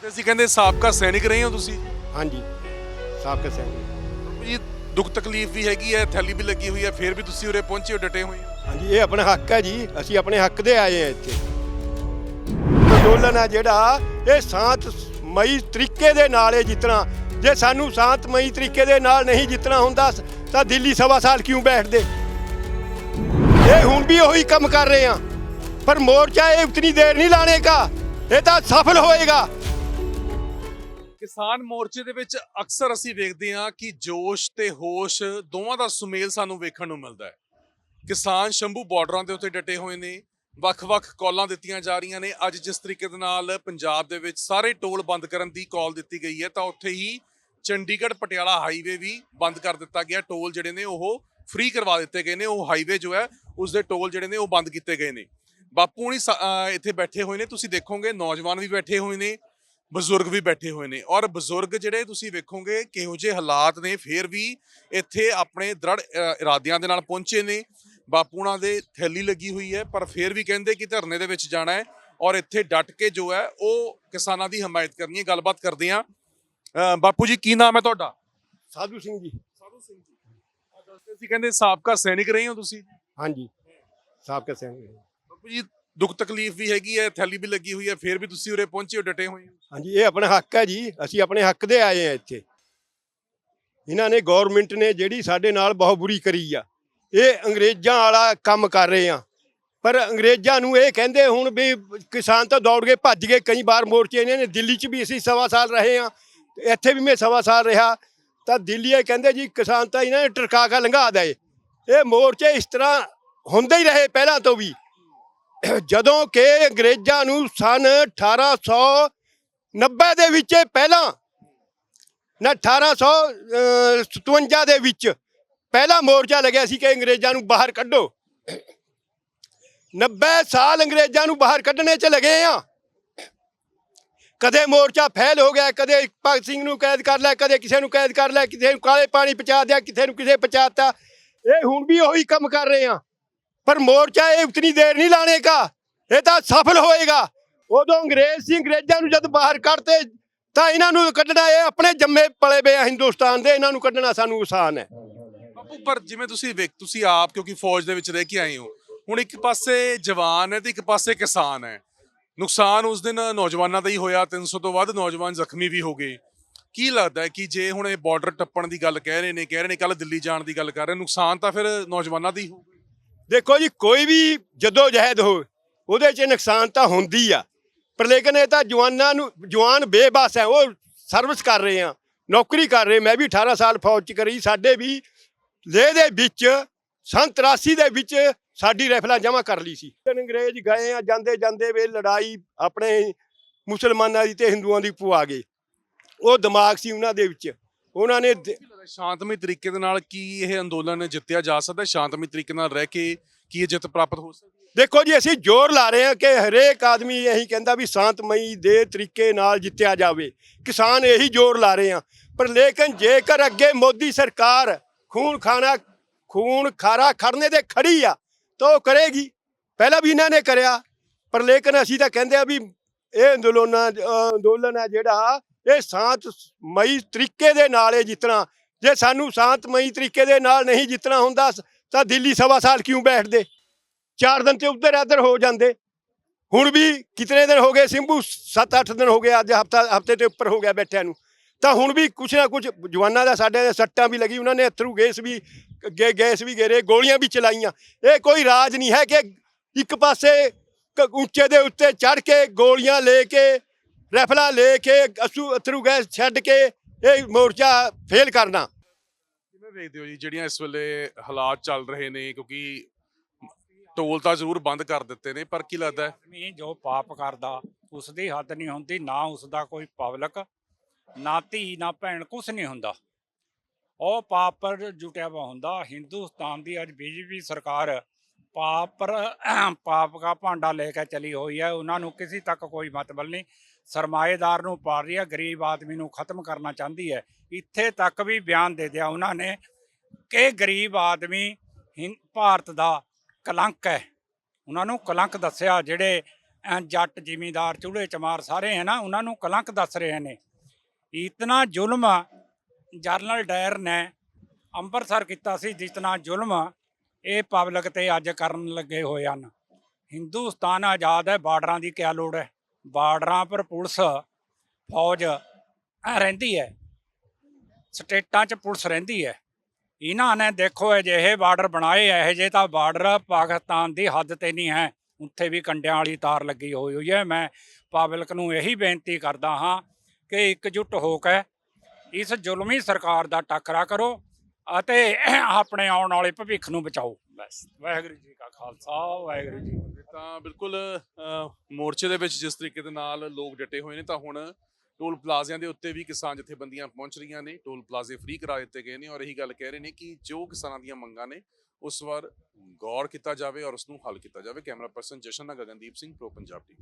ਤੇ ਅਸੀਂ ਕਹਿੰਦੇ ਸਾਬਕਾ ਸੈਨਿਕ ਰਹੇ ਹੋ ਤੁਸੀਂ? ਹਾਂਜੀ ਸਾਬਕਾ ਸਿੰਘ ਜੀ ਦੁੱਖ ਤਕਲੀਫ ਵੀ ਹੈਗੀ ਹੈ ਥੈਲੀ ਵੀ ਲੱਗੀ ਹੋਈ ਹੈ ਫਿਰ ਵੀ ਤੁਸੀਂ ਉਰੇ ਪਹੁੰਚੇ ਹੋ ਡਟੇ ਹੋਏ ਹੋ? ਹਾਂਜੀ ਇਹ ਆਪਣਾ ਹੱਕ ਹੈ ਜੀ ਅਸੀਂ ਆਪਣੇ ਹੱਕ ਦੇ ਆਏ ਆ ਇੱਥੇ। ਅੰਦੋਲਨ ਹੈ ਜਿਹੜਾ ਇਹ ਸ਼ਾਂਤਮਈ ਤਰੀਕੇ ਦੇ ਨਾਲ ਇਹ ਜਿੱਤਣਾ ਜੇ ਸਾਨੂੰ ਸ਼ਾਂਤਮਈ ਤਰੀਕੇ ਦੇ ਨਾਲ ਨਹੀਂ ਜਿੱਤਣਾ ਹੁੰਦਾ ਤਾਂ ਦਿੱਲੀ ਸਵਾ ਸਾਲ ਕਿਉਂ ਬੈਠਦੇ? ਇਹ ਹੁਣ ਵੀ ਉਹੀ ਕੰਮ ਕਰ ਰਹੇ ਆ ਪਰ ਮੋਰਚਾ ਇਹ ਉਤਨੀ ਦੇਰ ਨਹੀਂ ਲਾਣੇ ਕਾ ਇਹ ਤਾਂ ਸਫਲ ਹੋਏਗਾ। ਕਿਸਾਨ ਮੋਰਚੇ ਦੇ ਵਿੱਚ ਅਕਸਰ ਅਸੀਂ ਵੇਖਦੇ ਹਾਂ ਕਿ ਜੋਸ਼ ਤੇ ਹੋਸ਼ ਦੋਵਾਂ ਦਾ ਸੁਮੇਲ ਸਾਨੂੰ ਵੇਖਣ ਨੂੰ ਮਿਲਦਾ ਹੈ। ਕਿਸਾਨ ਸ਼ੰਭੂ ਬਾਰਡਰਾਂ ਦੇ ਉੱਤੇ ਡਟੇ ਹੋਏ ਨੇ, ਵੱਖ-ਵੱਖ ਕਾਲਾਂ ਦਿੱਤੀਆਂ ਜਾ ਰਹੀਆਂ ਨੇ। ਅੱਜ ਜਿਸ ਤਰੀਕੇ ਦੇ ਨਾਲ ਪੰਜਾਬ ਦੇ ਵਿੱਚ ਸਾਰੇ ਟੋਲ ਬੰਦ ਕਰਨ ਦੀ ਕਾਲ ਦਿੱਤੀ ਗਈ ਹੈ, ਤਾਂ ਉੱਥੇ ਹੀ ਚੰਡੀਗੜ੍ਹ ਪਟਿਆਲਾ ਹਾਈਵੇ ਵੀ ਬੰਦ ਕਰ ਦਿੱਤਾ ਗਿਆ। ਟੋਲ ਜਿਹੜੇ ਨੇ ਉਹ ਫ੍ਰੀ ਕਰਵਾ ਦਿੱਤੇ ਗਏ ਨੇ। ਉਹ ਹਾਈਵੇ ਜੋ ਹੈ ਉਸ ਦੇ ਟੋਲ ਜਿਹੜੇ ਨੇ ਉਹ ਬੰਦ ਕੀਤੇ ਗਏ ਨੇ। ਬਾਪੂ ਹੁਣੀ ਇੱਥੇ ਬੈਠੇ ਹੋਏ ਨੇ। ਤੁਸੀਂ ਦੇਖੋਗੇ, ਨੌਜਵਾਨ ਵੀ ਬੈਠੇ ਹੋਏ ਨੇ। ਬਜ਼ੁਰਗ ਵੀ ਬੈਠੇ ਹੋਏ ਨੇ ਔਰ ਬਜ਼ੁਰਗ ਜਿਹੜੇ ਤੁਸੀਂ ਵੇਖੋਗੇ ਕਿਹੋ ਜਿਹੇ ਹਾਲਾਤ ਨੇ ਫੇਰ ਵੀ ਇੱਥੇ ਆਪਣੇ ਦ੍ਰਿੜ ਇਰਾਦਿਆਂ ਦੇ ਨਾਲ ਪਹੁੰਚੇ ਨੇ। ਬਾਪੂਆਂ ਦੇ ਥੈਲੀ ਲੱਗੀ ਹੋਈ ਹੈ ਪਰ ਫੇਰ ਵੀ ਕਹਿੰਦੇ ਕਿ ਧਰਨੇ ਦੇ ਵਿੱਚ ਜਾਣਾ ਹੈ ਔਰ ਇੱਥੇ ਡਟ ਕੇ ਜੋ ਹੈ ਉਹ ਕਿਸਾਨਾਂ ਦੀ ਹਮਾਇਤ ਕਰਨੀ ਹੈ। ਗੱਲਬਾਤ ਕਰਦੇ ਆ ਬਾਪੂ ਜੀ ਕੀ ਨਾਮ ਹੈ ਤੁਹਾਡਾ? ਸਾਧੂ ਸਿੰਘ ਜੀ। ਸਾਧੂ ਸਿੰਘ ਜੀ। ਤੁਸੀਂ ਕਹਿੰਦੇ ਸਾਬਕਾ ਸੈਨਿਕ ਰਹੇ ਹੋ ਤੁਸੀਂ? ਹਾਂਜੀ। ਸਾਬਕਾ ਸਿੰਘ ਬਾਪੂ ਜੀ ਦੁੱਖ ਤਕਲੀਫ ਵੀ ਹੈਗੀ ਹੈ, ਥੈਲੀ ਵੀ ਲੱਗੀ ਹੋਈ ਹੈ, ਫੇਰ ਵੀ ਤੁਸੀਂ ਉਰੇ ਪਹੁੰਚੇ ਹੋ, ਡਟੇ ਹੋਏ ਹੋ। ਹਾਂਜੀ, ਇਹ ਆਪਣਾ ਹੱਕ ਹੈ ਜੀ, ਅਸੀਂ ਆਪਣੇ ਹੱਕ ਦੇ ਆਏ ਆ ਇੱਥੇ। ਇਹਨਾਂ ਨੇ ਗਵਰਨਮੈਂਟ ਨੇ ਜਿਹੜੀ ਸਾਡੇ ਨਾਲ ਬਹੁਤ ਬੁਰੀ ਕਰੀ ਆ। ਇਹ ਅੰਗਰੇਜ਼ਾਂ ਵਾਲਾ ਕੰਮ ਕਰ ਰਹੇ ਆ। ਪਰ ਅੰਗਰੇਜ਼ਾਂ ਨੂੰ ਇਹ ਕਹਿੰਦੇ ਹੁਣ ਵੀ ਕਿਸਾਨ ਤਾਂ ਦੌੜ ਗਏ ਭੱਜ ਗਏ, ਕਈ ਵਾਰ ਮੋਰਚੇ ਇਹਨਾਂ ਨੇ ਦਿੱਲੀ 'ਚ ਵੀ ਅਸੀਂ ਸਵਾ ਸਾਲ ਰਹੇ ਆ ਇੱਥੇ ਵੀ ਮੈਂ ਸਵਾ ਸਾਲ ਰਿਹਾ। ਤਾਂ ਦਿੱਲੀ ਇਹ ਕਹਿੰਦੇ ਜੀ, ਕਿਸਾਨ ਤਾਂ ਇਹਨਾਂ ਨੇ ਟਰਕਾ ਕੇ ਲੰਘਾ ਦਏ। ਇਹ ਮੋਰਚੇ ਇਸ ਤਰ੍ਹਾਂ ਹੁੰਦੇ ਹੀ ਰਹੇ ਪਹਿਲਾਂ ਤੋਂ ਵੀ। ਜਦੋਂ ਕਿ ਅੰਗਰੇਜ਼ਾਂ ਨੂੰ ਸਨ 1890 ਦੇ ਵਿੱਚ ਪਹਿਲਾਂ, ਨਾ 1857 ਦੇ ਵਿੱਚ ਪਹਿਲਾ ਮੋਰਚਾ ਲੱਗਿਆ ਸੀ ਕਿ ਅੰਗਰੇਜ਼ਾਂ ਨੂੰ ਬਾਹਰ ਕੱਢੋ। 90 ਸਾਲ ਅੰਗਰੇਜ਼ਾਂ ਨੂੰ ਬਾਹਰ ਕੱਢਣੇ ਚ ਲੱਗੇ ਆ। ਕਦੇ ਮੋਰਚਾ ਫੈਲ ਹੋ ਗਿਆ, ਕਦੇ ਭਗਤ ਸਿੰਘ ਨੂੰ ਕੈਦ ਕਰ ਲਿਆ, ਕਦੇ ਕਿਸੇ ਨੂੰ ਕੈਦ ਕਰ ਲਿਆ, ਕਿਸੇ ਨੂੰ ਕਾਲੇ ਪਾਣੀ ਪਹੁੰਚਾ ਦਿਆ, ਕਿਸੇ ਨੂੰ ਕਿਸੇ ਪਹੁੰਚਾਤਾ ਇਹ ਹੁਣ ਵੀ ਉਹੀ ਕੰਮ ਕਰ ਰਹੇ ਆ। ਪਰ ਮੋਰਚਾ ਇਹ ਉਤਨੀ ਦੇਰ ਨਹੀਂ ਲਾਣੇ ਕਾ ਇਹ ਤਾਂ ਸਫਲ ਹੋਏਗਾ। ਉਦੋਂ ਅੰਗਰੇਜ਼ ਸੀ, ਅੰਗਰੇਜ਼ਾਂ ਨੂੰ ਜਦ ਬਾਹਰ ਕੱਢਤੇ, ਤਾਂ ਇਹਨਾਂ ਨੂੰ ਕੱਢਣਾ ਇਹ ਆਪਣੇ ਜੰਮੇ ਪਲੇ ਪਏ ਹਿੰਦੁਸਤਾਨ ਦੇ, ਇਹਨਾਂ ਨੂੰ ਕੱਢਣਾ ਸਾਨੂੰ ਆਸਾਨ ਹੈ। ਬਾਪੂ, ਪਰ ਜਿਵੇਂ ਤੁਸੀਂ ਵੇਖ, ਤੁਸੀਂ ਆਪ ਕਿਉਂਕਿ ਫੌਜ ਦੇ ਵਿੱਚ ਰਹਿ ਕੇ ਆਏ ਹੋ, ਹੁਣ ਇੱਕ ਪਾਸੇ ਜਵਾਨ ਹੈ ਤੇ ਇੱਕ ਪਾਸੇ ਕਿਸਾਨ ਹੈ। ਨੁਕਸਾਨ ਉਸ ਦਿਨ ਨੌਜਵਾਨਾਂ ਦਾ ਹੀ ਹੋਇਆ 300 ਤੋਂ ਵੱਧ ਨੌਜਵਾਨ ਜ਼ਖਮੀ ਵੀ ਹੋ ਗਏ। ਕੀ ਲੱਗਦਾ ਕਿ ਜੇ ਹੁਣ ਇਹ ਬਾਰਡਰ ਟੱਪਣ ਦੀ ਗੱਲ ਕਹਿ ਰਹੇ ਨੇ, ਕਹਿ ਰਹੇ ਨੇ ਕੱਲ ਦਿੱਲੀ ਜਾਣ ਦੀ ਗੱਲ ਕਰ ਰਹੇ ਨੁਕਸਾਨ ਤਾਂ ਫਿਰ ਨੌਜਵਾਨਾਂ ਦਾ ਹੀ ਹੋਊਗਾ। ਦੇਖੋ ਜੀ, ਕੋਈ ਵੀ ਜਦੋਂ ਜਹਿਦ ਹੋ ਉਹਦੇ 'ਚ ਨੁਕਸਾਨ ਤਾਂ ਹੁੰਦੀ ਆ। ਪਰ ਲੇਕਿਨ ਇਹ ਤਾਂ ਜਵਾਨਾਂ ਨੂੰ, ਜਵਾਨ ਬੇਬਸ ਹੈ ਉਹ ਸਰਵਿਸ ਕਰ ਰਹੇ ਆ, ਨੌਕਰੀ ਕਰ ਰਹੇ। ਮੈਂ ਵੀ 18 ਸਾਲ ਫੌਜ 'ਚ ਕਰੀ, ਸਾਡੇ ਵੀ ਲੇਹ ਦੇ ਵਿੱਚ, ਸੰਨ 83 ਦੇ ਵਿੱਚ ਸਾਡੀ ਰਾਈਫਲਾਂ ਜਮ੍ਹਾਂ ਕਰ ਲਈ ਸੀ। ਅੰਗਰੇਜ਼ ਗਏ ਆ, ਜਾਂਦੇ ਜਾਂਦੇ ਵੇ ਲੜਾਈ ਆਪਣੇ ਮੁਸਲਮਾਨਾਂ ਦੀ ਤੇ ਹਿੰਦੂਆਂ ਦੀ ਪਵਾ ਗਏ। ਉਹ ਦਿਮਾਗ ਸੀ ਉਹਨਾਂ ਦੇ ਵਿੱਚ। ਉਹਨਾਂ ਨੇ ਸ਼ਾਂਤਮਈ ਤਰੀਕੇ ਦੇ ਨਾਲ ਕੀ ਇਹ ਅੰਦੋਲਨ ਜਿੱਤਿਆ ਜਾ ਸਕਦਾ, ਸ਼ਾਂਤਮਈ ਤਰੀਕੇ ਨਾਲ ਰਹਿ ਕੇ ਕੀ ਇਹ ਜਿੱਤ ਪ੍ਰਾਪਤ ਹੋ ਸਕਦੀ ਹੈ? ਦੇਖੋ ਜੀ, ਅਸੀਂ ਜ਼ੋਰ ਲਾ ਰਹੇ ਹਾਂ ਕਿ ਹਰੇਕ ਆਦਮੀ ਇਹੀ ਕਹਿੰਦਾ ਵੀ ਸ਼ਾਂਤਮਈ ਦੇ ਤਰੀਕੇ ਨਾਲ ਜਿੱਤਿਆ ਜਾਵੇ। ਕਿਸਾਨ ਇਹੀ ਜ਼ੋਰ ਲਾ ਰਹੇ ਆ ਪਰ ਲੇਕਿਨ ਜੇਕਰ ਅੱਗੇ ਮੋਦੀ ਸਰਕਾਰ ਖੂਨ ਖਾਣਾ, ਖੂਨ ਖਾਰਾ ਖੜਨੇ ਦੇ ਖੜੀ ਆ, ਤਾਂ ਉਹ ਕਰੇਗੀ। ਪਹਿਲਾਂ ਵੀ ਇਹਨਾਂ ਨੇ ਕਰਿਆ, ਪਰ ਲੇਕਿਨ ਅਸੀਂ ਤਾਂ ਕਹਿੰਦੇ ਆ ਵੀ ਇਹ ਅੰਦੋਲਨ ਅੰਦੋਲਨ ਹੈ ਜਿਹੜਾ, ਇਹ ਸ਼ਾਂਤਮਈ ਤਰੀਕੇ ਦੇ ਨਾਲ ਇਹ ਜਿੱਤਣਾ ਜੇ ਸਾਨੂੰ ਸ਼ਾਂਤਮਈ ਤਰੀਕੇ ਦੇ ਨਾਲ ਨਹੀਂ ਜਿੱਤਣਾ ਹੁੰਦਾ, ਤਾਂ ਦਿੱਲੀ ਸਵਾ ਸਾਲ ਕਿਉਂ ਬੈਠਦੇ? ਚਾਰ ਦਿਨ ਤੇ ਉੱਧਰ ਇੱਧਰ ਹੋ ਜਾਂਦੇ। ਹੁਣ ਵੀ ਕਿਤਨੇ ਦਿਨ ਹੋ ਗਏ ਸਿੰਭੂ 7-8 ਦਿਨ ਹੋ ਗਏ ਅੱਜ ਹਫਤਾ, ਹਫ਼ਤੇ ਤੇ ਉੱਪਰ ਹੋ ਗਿਆ ਬੈਠਿਆਂ ਨੂੰ। ਤਾਂ ਹੁਣ ਵੀ ਕੁਛ ਨਾ ਕੁਛ ਜਵਾਨਾਂ ਦਾ ਸਾਡੇ ਦੇ ਸੱਟਾਂ ਵੀ ਲੱਗੀ ਉਹਨਾਂ ਨੇ ਅਥਰੂ ਗੈਸ ਵੀ, ਗੇ- ਗੈਸ ਵੀ ਗੇਰੇ, ਗੋਲੀਆਂ ਵੀ ਚਲਾਈਆਂ। ਇਹ ਕੋਈ ਰਾਜ ਨਹੀਂ ਹੈ ਕਿ ਇੱਕ ਪਾਸੇ ਕ- ਉੱਚੇ ਦੇ ਉੱਤੇ ਚੜ ਕੇ ਗੋਲੀਆਂ ਲੈ ਕੇ, ਰੈਫਲਾਂ ਲੈ ਕੇ, ਅਸੂ ਅਥਰੂ ਗੈਸ ਛੱਡ ਕੇ ਇਹ ਮੋਰਚਾ ਫੇਲ ਕਰਨਾ। ਕਿਵੇਂ ਹੋ ਜੀ, ਜਿਹੜੀਆਂ ਇਸ ਵੇਲੇ ਹਾਲਾਤ ਚੱਲ ਰਹੇ ਨੇ, ਕਿਉਂਕਿ ਟੋਲ ਤਾਂ ਜ਼ਰੂਰ ਬੰਦ ਕਰ ਦਿੱਤੇ ਨੇ, ਪਰ ਕੀ ਲੱਗਦਾ ਹੈ? ਆਦਮੀ ਜੋ ਪਾਪ ਕਰਦਾ ਉਸ ਦੀ ਹੱਦ ਨਹੀਂ ਹੁੰਦੀ, ਨਾ ਉਸ ਦਾ ਕੋਈ ਪਬਲਿਕ, ਨਾ ਧੀ, ਨਾ ਭੈਣ, ਕੁਛ ਨਹੀਂ ਹੁੰਦਾ। ਉਹ ਪਾਪ ਪਰ ਜੁਟਿਆ ਵਾ ਹੁੰਦਾ। ਹਿੰਦੁਸਤਾਨ ਦੀ ਅੱਜ ਬੀਜੇਪੀ ਸਰਕਾਰ ਪਾਪ ਪਰ ਪਾਪ ਦਾ ਭਾਂਡਾ ਲੈ ਕੇ ਚਲੀ ਹੋਈ ਹੈ। ਉਹਨਾਂ ਨੂੰ ਕਿਸੇ ਤੱਕ ਕੋਈ ਮਤਲਬ ਨਹੀਂ। ਸਰਮਾਏਦਾਰ ਨੂੰ ਪਾਲ ਰਹੀ ਹੈ, ਗਰੀਬ ਆਦਮੀ ਨੂੰ ਖਤਮ ਕਰਨਾ ਚਾਹੁੰਦੀ ਹੈ। ਇੱਥੇ ਤੱਕ ਵੀ ਬਿਆਨ ਦੇ ਦਿਆ ਉਹਨਾਂ ਨੇ ਕਿ ਗਰੀਬ ਆਦਮੀ ਹਿੰ- ਭਾਰਤ ਦਾ ਕਲੰਕ ਹੈ। ਉਹਨਾਂ ਨੂੰ ਕਲੰਕ ਦੱਸਿਆ, ਜਿਹੜੇ ਜੱਟ, ਜ਼ਿਮੀਂਦਾਰ ਚੂੜੇ ਚਮਾਰ ਸਾਰੇ ਹੈ ਨਾ, ਉਹਨਾਂ ਨੂੰ ਕਲੰਕ ਦੱਸ ਰਹੇ ਨੇ। ਇਤਨਾ ਜ਼ੁਲਮ ਜਰਨਲ ਡਾਇਰ ਨੇ ਅੰਮ੍ਰਿਤਸਰ ਕੀਤਾ ਸੀ, ਜਿਤਨਾ ਜ਼ੁਲਮ ਇਹ ਪਬਲਿਕ ਤੇ ਅੱਜ ਕਰਨ ਲੱਗੇ ਹੋਏ ਹਨ। ਹਿੰਦੁਸਤਾਨ ਆਜ਼ਾਦ ਹੈ, ਬਾਰਡਰਾਂ ਦੀ ਕਿਆ ਲੋੜ ਹੈ? ਬਾਰਡਰਾਂ ਪਰ ਪੁਲਿਸ, ਫੌਜ ਰਹਿੰਦੀ ਹੈ। ਸਟੇਟਾਂ 'ਚ ਪੁਲਿਸ ਰਹਿੰਦੀ ਹੈ। ਇਹਨਾਂ ਨੇ ਦੇਖੋ, ਅਜਿਹੇ ਬਾਰਡਰ ਬਣਾਏ ਇਹੋ ਜਿਹੇ ਤਾਂ ਬਾਰਡਰ ਪਾਕਿਸਤਾਨ ਦੀ ਹੱਦ ਤੇ ਨਹੀਂ ਹੈ। ਉੱਥੇ ਵੀ ਕੰਡਿਆਂ ਵਾਲੀ ਤਾਰ ਲੱਗੀ ਹੋਈ ਹੋਈ ਹੈ। ਮੈਂ ਪਬਲਿਕ ਨੂੰ ਇਹੀ ਬੇਨਤੀ ਕਰਦਾ ਹਾਂ ਕਿ ਇਕਜੁੱਟ ਹੋ ਕੇ ਇਸ ਜ਼ੁਲਮੀ ਸਰਕਾਰ ਦਾ ਟਾਕਰਾ ਕਰੋ ਅਤੇ ਆਪਣੇ ਆਉਣ ਵਾਲੇ ਭਵਿੱਖ ਨੂੰ ਬਚਾਓ। ਬਸ ਵਾਹਿਗੁਰੂ ਜੀ ਕਾ ਖਾਲਸਾ ਵਾਹਿਗੁਰੂ ਜੀ ਤਾਂ ਬਿਲਕੁਲ ਅ, ਮੋਰਚੇ ਦੇ ਵਿੱਚ ਜਿਸ ਤਰੀਕੇ ਦੇ ਨਾਲ ਲੋਕ ਡਟੇ ਹੋਏ ਨੇ ਤਾਂ ਹੁਣ ਟੋਲ ਪਲਾਜ਼ਿਆਂ ਦੇ ਉੱਤੇ ਵੀ ਕਿਸਾਨ ਜਥੇਬੰਦੀਆਂ ਪਹੁੰਚ ਰਹੀਆਂ ਨੇ ਟੋਲ ਪਲਾਜ਼ੇ ਫ੍ਰੀ ਕਰਾ ਦਿੱਤੇ ਗਏ ਨੇ ਔਰ ਇਹੀ ਗੱਲ ਕਹਿ ਰਹੇ ਨੇ ਕਿ ਜੋ ਕਿਸਾਨਾਂ ਦੀਆਂ ਮੰਗਾਂ ਨੇ ਉਸ ਵਾਰ ਗੌਰ ਕੀਤਾ ਜਾਵੇ ਔਰ ਉਸ ਨੂੰ ਹੱਲ ਕੀਤਾ ਜਾਵੇ। ਕੈਮਰਾ ਪਰਸਨ ਜਸ਼ਨ ਨਾਲ ਗਗਨਦੀਪ ਸਿੰਘ ਪ੍ਰੋ ਪੰਜਾਬ ਟੀਵੀ।